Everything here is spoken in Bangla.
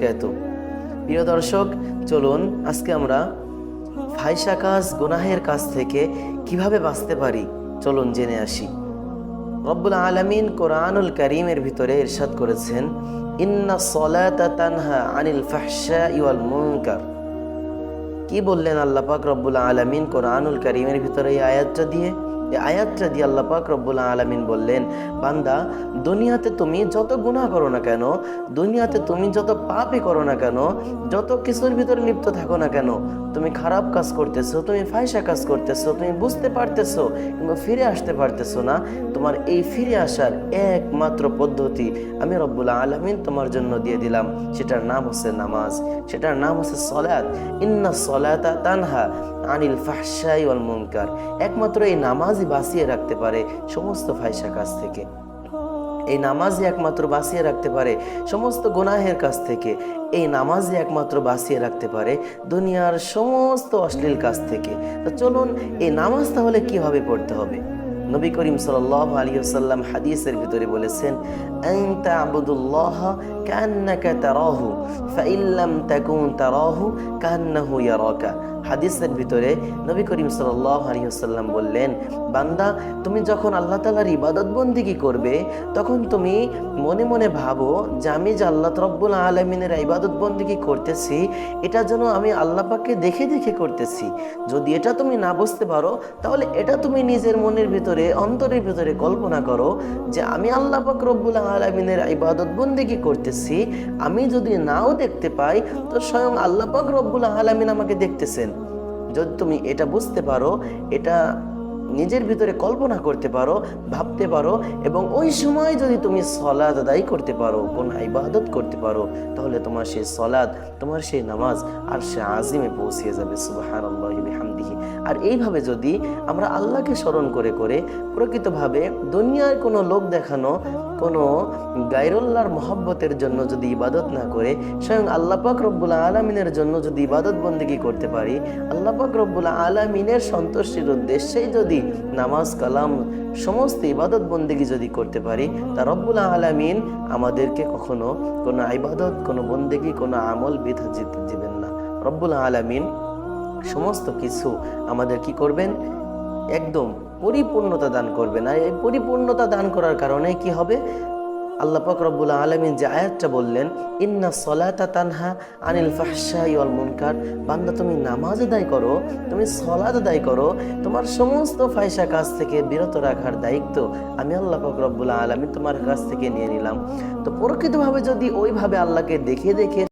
কেত প্রিয় দর্শক, চলুন আজকে আমরা ফাইসা কাজ গুনাহের কাছ থেকে কীভাবে বাঁচতে পারি, চলুন জেনে আসি। রব্বুল আলমিন কোরআনুল করিমের ভিতরে ইরশাদ করেছেন, ইন্না সলাতা তানহা আনিল ফাহশা ইওয়াল মুনকার। কি বললেন আল্লাহ পাক রব্বুল আলমিন কোরআনুল করিমের ভিতরে এই আয়াতটা দিয়ে? আয়াতটা দিয়ে আল্লাহ পাক রব্বুল আলমিন বললেন, বান্দা, দুনিয়াতে তুমি যত গুনাহ করো না কেন, দুনিয়াতে তুমি যত পাপই করো না কেন, যত কিছুর ভিতরে লিপ্ত থাকো না কেন, তুমি খারাপ কাজ করতেছো, তুমি ফায়সা কাজ করতেছো, তুমি বুঝতে পারতেছো কিন্তু ফিরে আসতে পারতেছো না, তোমার এই ফিরে আসার একমাত্র পদ্ধতি আমি রব্বুল আলমিন তোমার জন্য দিয়ে দিলাম। সেটার নাম হচ্ছে নামাজ, সেটার নাম হচ্ছে সলাত ইন্না সলাতা তানহা আনিল ফাহশাই ওয়াল মুনকার। একমাত্র এই নামাজই বাঁচিয়ে রাখতে পারে সমস্ত ফায়সা কাজ থেকে। এই নামাজই একমাত্র বাঁচিয়ে রাখতে পারে সমস্ত গুনাহের কাছ থেকে। এই নামাজই একমাত্র বাঁচিয়ে রাখতে পারে দুনিয়ার সমস্ত অশ্লীল কাজ থেকে। তো চলুন এই নামাজ তাহলে কীভাবে পড়তে হবে? নবী করিম সাল্লাল্লাহু আলাইহি ওয়াসাল্লাম হাদিসের ভিতরে বলেছেন কান্নাকা তারাহু তারাহু হাদিসের ভিতরে নবী করিম সাল্লাল্লাহু আলাইহি ওয়াসাল্লাম বললেন, বান্দা, তুমি যখন আল্লাহ ইবাদত বন্দিগি করবে, তখন তুমি মনে মনে ভাবো যে আমি যে আল্লাহ রব্বুল আলমিনের ইবাদত বন্দিগি করতেছি, এটা যেন আমি আল্লাহ পাককে দেখে দেখে করতেছি। যদি এটা তুমি না বুঝতে পারো, তাহলে এটা তুমি নিজের মনের ভিতরে, অন্তরের ভিতরে কল্পনা করো যে আমি আল্লাহ পাক রব্বুল আলমিনের ইবাদত বন্দিগি করতেছি, আমি যদি নাও দেখতে পাই, তো স্বয়ং আল্লাহ পাক রব্বুল আলমিন আমাকে দেখতেছেন। যদি তুমি এটা বুঝতে পারো এটা নিজের ভিতরে কল্পনা করতে পারো, ভাবতে পারো এবং ওই সময় যদি তুমি সলাদ আদায় করতে পারো, কোন ইবাদত করতে পারো, তাহলে তোমার সেই সলাদ তোমার সেই নামাজ আর সে আজিমে পৌঁছিয়ে যাবে সুবাহান হামদিহি আর এইভাবে যদি আমরা আল্লাহকে স্মরণ করে করে প্রকৃতভাবে দুনিয়ার কোনো লোক দেখানো, কোনো গায়রুল্লাহর মহব্বতের জন্য যদি ইবাদত না করে, স্বয়ং আল্লাহ পাক রব্বুল আলমিনের জন্য যদি ইবাদত বন্দিগি করতে পারি, আল্লাহ পাক রব্বুল আলমিনের সন্তুষ্টির উদ্দেশ্যেই যদি নামাজ, কালাম, সমস্ত ইবাদত বন্দেগি যদি করতে পারি, তা রব্বুল আলমিন আমাদেরকে কখনো কোনো ইবাদত, কোনো বন্দেগি, কোনো আমল বিধা যেতে দিবেন না। রব্বুল আলমিন সমস্ত কিছু আমাদের কি করবেন? একদম পরিপূর্ণতা দান করবেন। আর এই পরিপূর্ণতা দান করার কারণে কি হবে? আল্লাহ রব্বুল আলমিন যে আয়াতটা বললেন, ইন্না সলাতা তানহা আনিল ফাহসাই অল মুনকার। বান্দা, তুমি নামাজ আদায় করো, তুমি সলাদ আদায় করো, তোমার সমস্ত ফায়সা কাজ থেকে বিরত রাখার দায়িত্ব আমি আল্লাহ রব্বুল আলমিন তোমার কাছ থেকে নিয়ে নিলাম। তো প্রকৃতভাবে যদি ওইভাবে আল্লাহকে দেখে দেখে